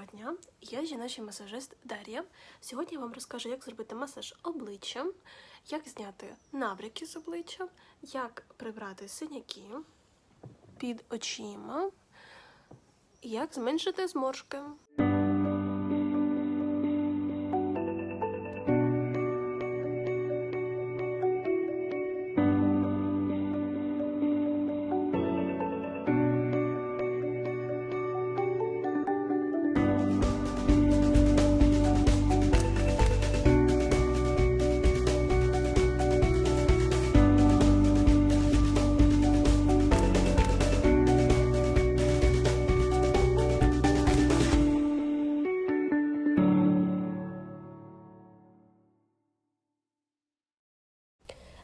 Доброго дня! Я жіночий масажист Дар'я. Сьогодні я вам розкажу, як зробити масаж обличчям, як зняти набряки з обличчя, як прибрати синяки під очима, як зменшити зморшки.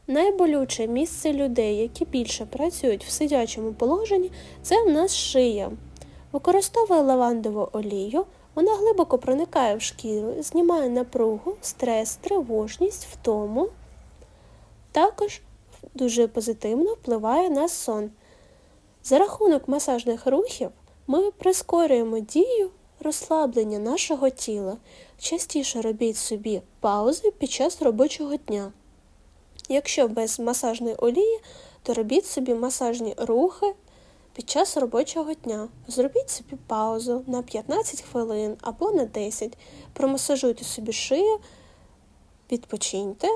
Найболюче місце людей, які більше працюють в сидячому положенні, це в нас шия. Використовує лавандову олію, вона глибоко проникає в шкіру, знімає напругу, стрес, тривожність, втому. Також дуже позитивно впливає на сон. За рахунок масажних рухів ми прискорюємо дію розслаблення нашого тіла. Частіше робіть собі паузи під час робочого дня. Якщо без масажної олії, то робіть собі масажні рухи під час робочого дня. Зробіть собі паузу на 15 хвилин або на 10. Промасажуйте собі шию, відпочиньте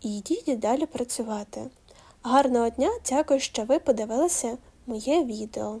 і йдіть далі працювати. Гарного дня! Дякую, що ви подивилися моє відео.